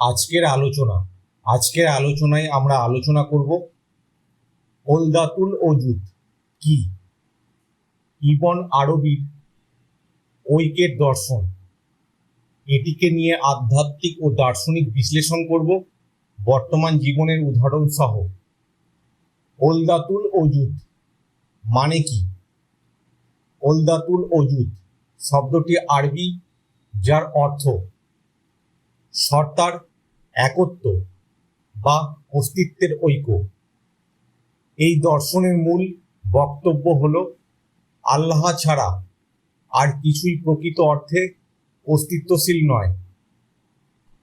আজকের আলোচনা, আজকের আলোচনায় আমরা আলোচনা করব ওলদাতুল ওজুদ কি? ইবন আরবির ঐক্যের দর্শন। এটিকে নিয়ে আধ্যাত্মিক ও দার্শনিক বিশ্লেষণ করব। বর্তমান জীবনের উদাহরণ সহ। ওলদাতুল ওজুদ মানে কি? ওলদাতুল ওজুদ শব্দটি আরবি, যার অর্থ সত্তার একত্ব বা অস্তিত্বের ঐক্য। এই দর্শনের মূল বক্তব্য হল, আল্লাহ ছাড়া আর কিছুই প্রকৃত অর্থে অস্তিত্বশীল নয়।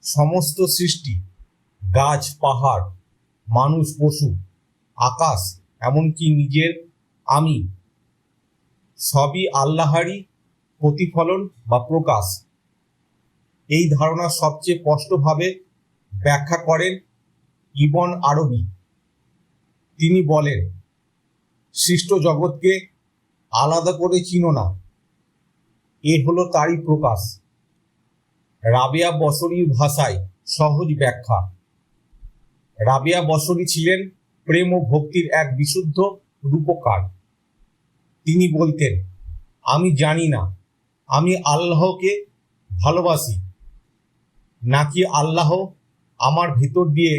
সমস্ত সৃষ্টি, গাছ, পাহাড়, মানুষ, পশু, আকাশ, এমনকি নিজের আমি, সবই আল্লাহারই প্রতিফলন বা প্রকাশ। এই ধারণা সবচেয়ে স্পষ্টভাবে ব্যাখ্যা করেন ইবন আরবি। তিনি বলেন, সৃষ্ট জগৎকে আলাদা করে চিনো না। এ হলো তারই প্রকাশ। রাবিয়া বসরির ভাষায় সহজ ব্যাখ্যা। রাবিয়া বসরি ছিলেন প্রেম ও ভক্তির এক বিশুদ্ধ রূপকার। তিনি বলতেন, আমি জানি না, আমি আল্লাহকে ভালোবাসি, নাকি আল্লাহ আমার ভিতর দিয়ে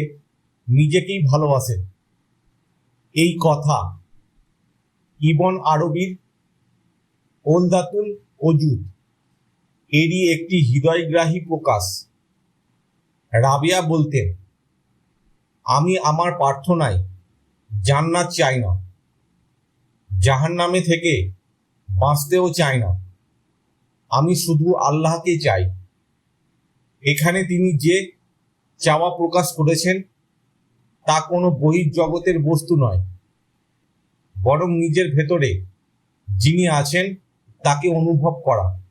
নিজেকেই ভালোবাসেন। এই কথা ইবন আরবির ওলদাতুল অজুদ এরই একটি হৃদয়গ্রাহী প্রকাশ। রাবিয়া বলতেন, আমি আমার প্রার্থনায় জান্নাত চাই না জাহান নামে থেকে বাঁচতেও চাই না। আমি শুধু আল্লাহকে চাই। এখানে তিনি যে চাওয়া প্রকাশ করেছেন, তা কোনো বহির্জগতের বস্তু নয়। বরং নিজের ভেতরে যিনি আছেন, তাকে অনুভব করা।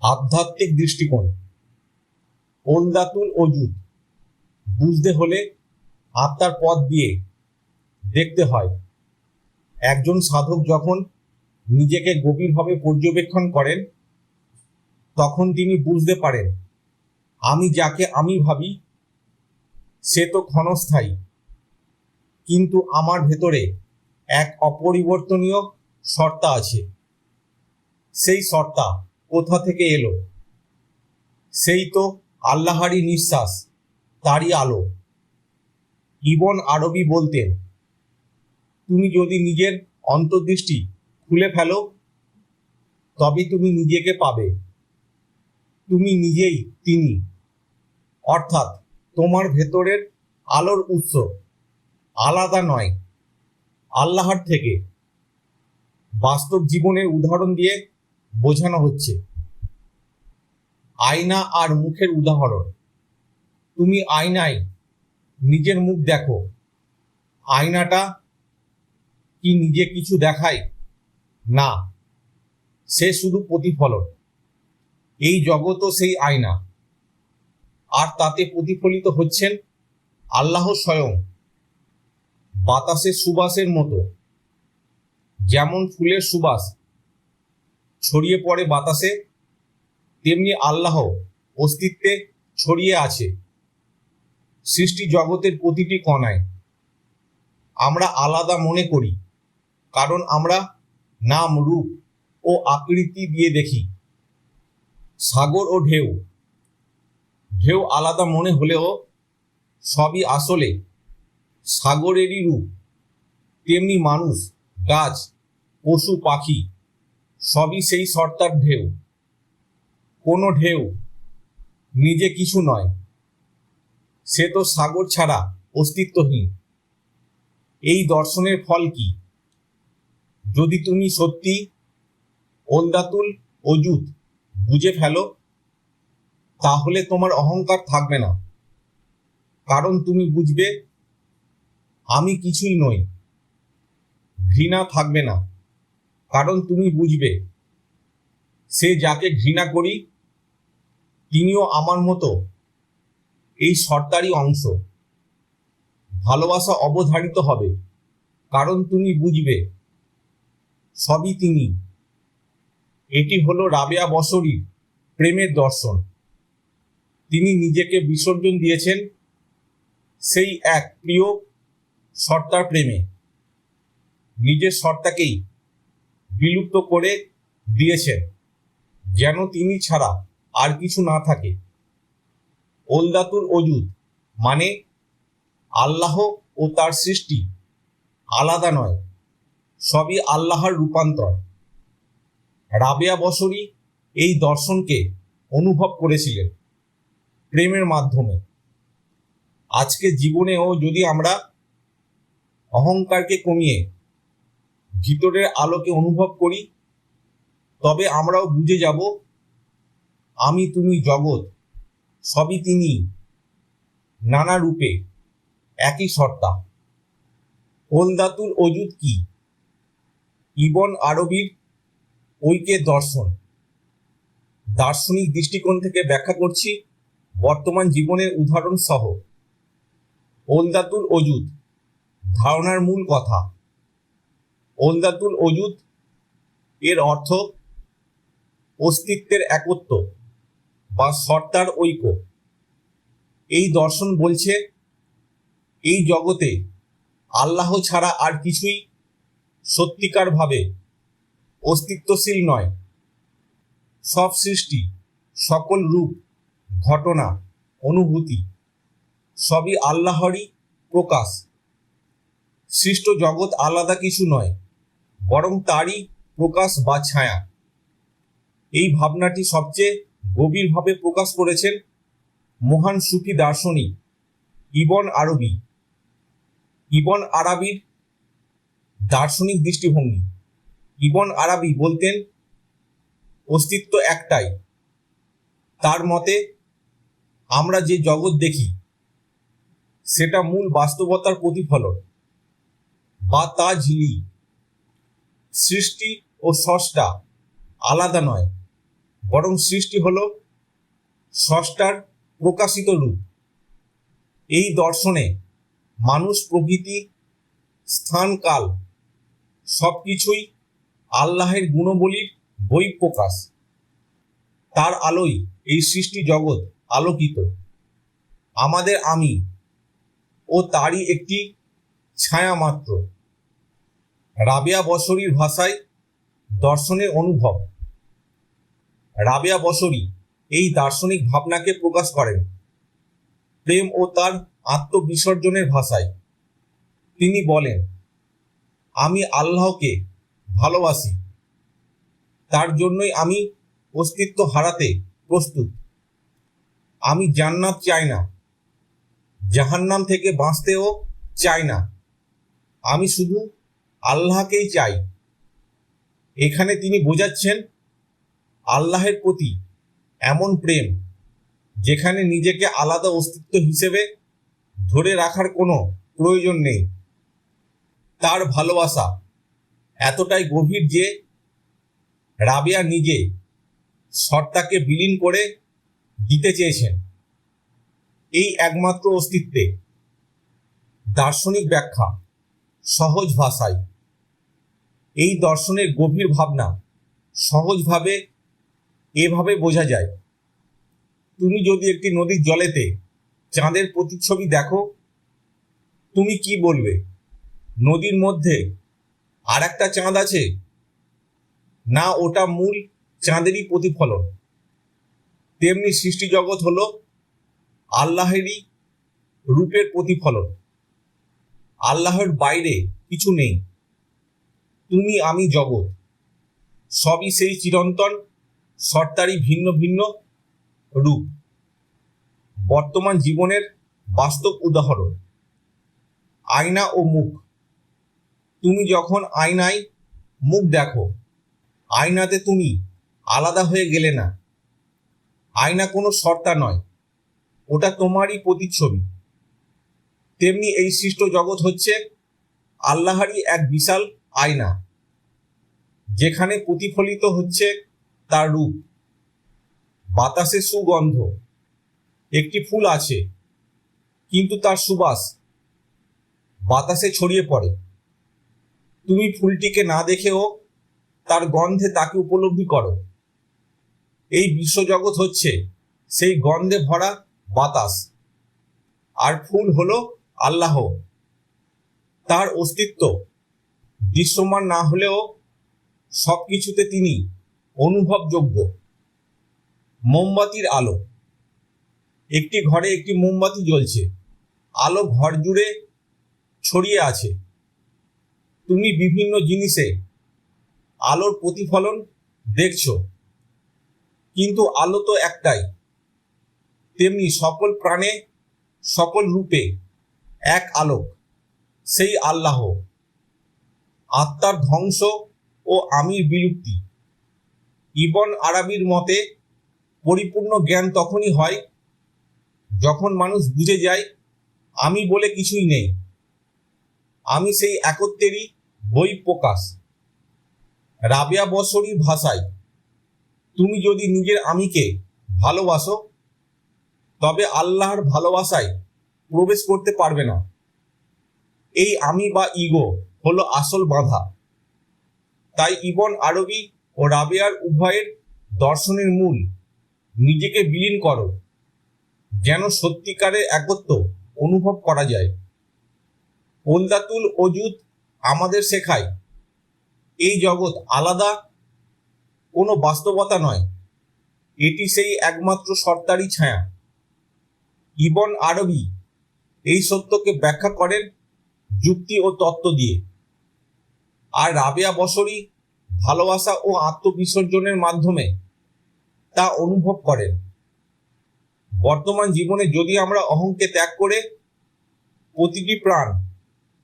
আধ্যাত্মিক দৃষ্টিকোণ। ওলদাতুল অজুদ বুঝতে হলে আত্মার পথ দিয়ে দেখতে হয়। একজন সাধক যখন নিজেকে গভীরভাবে পর্যবেক্ষণ করেন, তখন তিনি বুঝতে পারেন আমি যাকে আমি ভাবি, সে তো ক্ষণস্থায়ী। কিন্তু আমার ভেতরে এক অপরিবর্তনীয় সত্তা আছে। সেই সত্তা কোথা থেকে এলো? সেই তো আল্লাহারই নিঃশ্বাস, তারই আলো। ইবন আরবি বলতেন, তুমি যদি নিজের অন্তর্দৃষ্টি খুলে ফেলো তবে তুমি নিজেকে পাবে। তুমি নিজেই তিনি। অর্থাৎ তোমার ভেতরের আলোর উৎস আলাদা নয়। আল্লাহর থেকে বাস্তব জীবনের উদাহরণ দিয়ে বোঝানো হচ্ছে। আয়না আর মুখের উদাহরণ। তুমি আয়নায় নিজের মুখ দেখো। আয়নাটা কি নিজে কিছু দেখায়? না, সে শুধু প্রতিফলন। এই জগৎও সেই আয়না। আর তাতে প্রতিফলিত হচ্ছেন আল্লাহ স্বয়ং বাতাসের সুবাসের মতো। যেমন ফুলের সুবাস ছড়িয়ে পড়ে বাতাসে, তেমনি আল্লাহ অস্তিত্বে ছড়িয়ে আছে। সৃষ্টি জগতের প্রতিটি কণায় আমরা আলাদা মনে করি, কারণ আমরা নাম, রূপ ও আকৃতি দিয়ে দেখি। সাগর ও ঢেউ ঢেউ আলাদা মনে হলেও সবই আসলে। সাগরেরই রূপ। তেমনি মানুষ, গাছ, পশু, পাখি, সবই সেই সর্তার ঢেউ। কোনো ঢেউ নিজে কিছু নয়। সে তো সাগর ছাড়া অস্তিত্বহীন। এই দর্শনের ফল কি? যদি তুমি সত্যি ওলদাতুল অজুদ বুঝে ফেলো তাহলে তোমার অহংকার থাকবে না। কারণ তুমি বুঝবে, আমি কিছুই নই। ঘৃণা থাকবে না। কারণ তুমি বুঝবে, সে যাকে ঘৃণা করি, তিনিও আমার মতো, এই সর্দারি অংশ। ভালোবাসা অবধারিত হবে, কারণ তুমি বুঝবে, সবই তিনি। এটি হলো রাবেয়া বসরির প্রেমের দর্শন। তিনি নিজেকে বিসর্জন দিয়েছেন সেই এক প্রিয় সর্তার প্রেমে। নিজের সর্তাকেই বিলুপ্ত করে দিয়েছেন, যেন তিনি ছাড়া আর কিছু না থাকে। ওলদাতুল অজুদ মানে আল্লাহ ও তার সৃষ্টি আলাদা নয়, সবই আল্লাহর রূপান্তর। রাবেয়া বসরি এই দর্শনকে অনুভব করেছিলেন। প্রেমের মাধ্যমে। আজকে জীবনেও যদি আমরা অহংকারকে কমিয়ে ভিতরের আলোকে অনুভব করি, তবে আমরাও বুঝে যাব, আমি তুমি জগৎ, সবই তিনি, নানা রূপে একই সত্তা। ওলদাতুল অজুদ কি? ইবন আরবির ঐক্যের দর্শন। দার্শনিক দৃষ্টিকোণ থেকে ব্যাখ্যা করছি বর্তমান জীবনের উদাহরণ সহ। ওলদাতুল অজুদ ধারণার মূল কথা। ওলদাতুল অজুদ এর অর্থ অস্তিত্বের একত্ব বা সর্তার ঐক্য। এই দর্শন বলছে, এই জগতে আল্লাহ ছাড়া আর কিছুই সত্যিকারভাবে অস্তিত্বশীল নয়। সব সৃষ্টি সকল রূপ ঘটনা, অনুভূতি সবই আল্লাহরই প্রকাশ। সৃষ্ট জগৎ আলাদা কিছু নয়, বরং তারই প্রকাশ বা ছায়া। এই ভাবনাটি সবচেয়ে গভীরভাবে প্রকাশ করেছেন মহান সুফি দার্শনিক ইবন আরবি। ইবন আরবির দার্শনিক দৃষ্টিভঙ্গি। ইবন আরবি বলতেন, অস্তিত্ব একটাই। তার মতে আমরা যে জগৎ দেখি, সেটা মূল বাস্তবতার প্রতিফলন। বা তা ঝিলি সৃষ্টি ও সষ্টা আলাদা নয়, বরং সৃষ্টি হল সষ্টার প্রকাশিত রূপ। এই দর্শনে মানুষ প্রকৃতি, স্থান, কাল সব কিছুই আল্লাহের গুণবলীর বই প্রকাশ তার আলোয় এই সৃষ্টি জগৎ আলোকিত। আমাদের আমি ও তারই একটি ছায়া মাত্র। রাবিয়া বসরির ভাষায় দর্শনের অনুভব। রাবিয়া বসরি এই দার্শনিক ভাবনাকে প্রকাশ করেন। প্রেম ও তার আত্মবিসর্জনের ভাষায়। তিনি বলেন, আমি আল্লাহকে ভালোবাসি। তার জন্যই আমি অস্তিত্ব হারাতে প্রস্তুত। আমি জান্নাত চাই না। জাহান্নাম থেকে বাঁচতেও চাই না। আমি শুধু আল্লাহকেই চাই। এখানে তিনি বোঝাচ্ছেন আল্লাহের প্রতি এমন প্রেম, যেখানে নিজেকে আলাদা অস্তিত্ব হিসেবে ধরে রাখার কোনো প্রয়োজন নেই। তার ভালোবাসা এতটাই গভীর যে রাবিয়া নিজে সত্তাকে বিলীন করে দিতে চেয়েছেন। এই একমাত্র অস্তিত্বে দার্শনিক ব্যাখ্যা সহজ ভাষায়। এই দর্শনের গভীর ভাবনা সহজভাবে এভাবে বোঝা যায়। তুমি যদি একটি নদীর জলেতে চাঁদের প্রতিচ্ছবি দেখো, তুমি কি বলবে? নদীর মধ্যে আর একটা চাঁদ আছে? না, ওটা মূল চাঁদেরই প্রতিফলন। তেমনি সৃষ্টি জগৎ হলো আল্লাহেরই রূপের প্রতিফলন। আল্লাহর বাইরে কিছু নেই। তুমি, আমি জগৎ। সবই সেই চিরন্তন সর্তারই ভিন্ন ভিন্ন রূপ। বর্তমান জীবনের বাস্তব উদাহরণ, আয়না ও মুখ। তুমি যখন আয়নায় মুখ দেখো, আয়নাতে তুমি আলাদা হয়ে গেলে না। আয়না কোনো সর্তা নয়। ওটা তোমারই প্রতিচ্ছবি। তেমনি এই সৃষ্ট জগৎ হচ্ছে আল্লাহারই এক বিশাল আয়না, যেখানে প্রতিফলিত হচ্ছে তার রূপ। বাতাসে সুগন্ধ, একটি ফুল আছে, কিন্তু তার সুবাস বাতাসে ছড়িয়ে পড়ে। তুমি ফুলটিকে না দেখেও তার গন্ধে তাকে উপলব্ধি করো। এই বিশ্বজগৎ হচ্ছে সেই গন্ধে ভরা বাতাস। আর ফুল হলো আল্লাহ। তার অস্তিত্ব। দৃশ্যমান না হলেও সব কিছুতে তিনি অনুভবযোগ্য। মোমবাতির আলো। একটি ঘরে একটি মোমবাতি জ্বলছে। আলো ঘর জুড়ে ছড়িয়ে আছে। তুমি বিভিন্ন জিনিসে আলোর প্রতিফলন দেখছ। কিন্তু আলো তো একটাই। তেমনি সকল প্রাণে, সকল রূপে এক আলোক, সেই আল্লাহ। আত্মার ধ্বংস ও আমির বিলুপ্তি। ইবন আরবির মতে, পরিপূর্ণ জ্ঞান তখনই হয় যখন মানুষ বুঝে যায়, আমি বলে কিছুই নেই। আমি সেই একত্রেরই বই প্রকাশ রাবিয়া বসরির ভাষায় তুমি যদি নিজের আমিকে ভালোবাসো, তবে আল্লাহর ভালোবাসায় প্রবেশ করতে পারবে না। এই আমি বা ইগো হলো আসল বাধা। তাই ইবন আরবি ও রাবেয়ার উভয়ের দর্শনের মূল, নিজেকে বিলীন করো, যেন সত্যিকারে একত্ব অনুভব করা যায়। ওলদাতুল অজুদ আমাদের শেখায়, এই জগৎ আলাদা কোনো বাস্তবতা নয়। এটি সেই একমাত্র সর্তারি ছায়া। ইবন আরবি এই সত্যকে ব্যাখ্যা করেন যুক্তি ও তত্ত্ব দিয়ে। আর রাবেয়া বসরি ভালোবাসা ও আত্মবিসর্জনের মাধ্যমে তা অনুভব করেন। বর্তমান জীবনে যদি আমরা অহংকে ত্যাগ করে প্রতিটি প্রাণ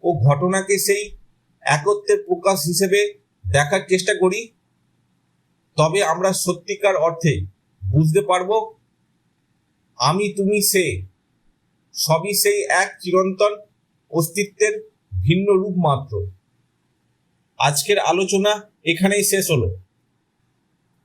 ও ঘটনাকে সেই একত্রের প্রকাশ হিসেবে দেখার চেষ্টা করি তবে আমরা সত্যিকার অর্থে বুঝতে পারব, আমি, তুমি, সে, সবই সেই এক চিরন্তন অস্তিত্বের ভিন্ন রূপ মাত্র। আজকের আলোচনা এখানেই শেষ হলো।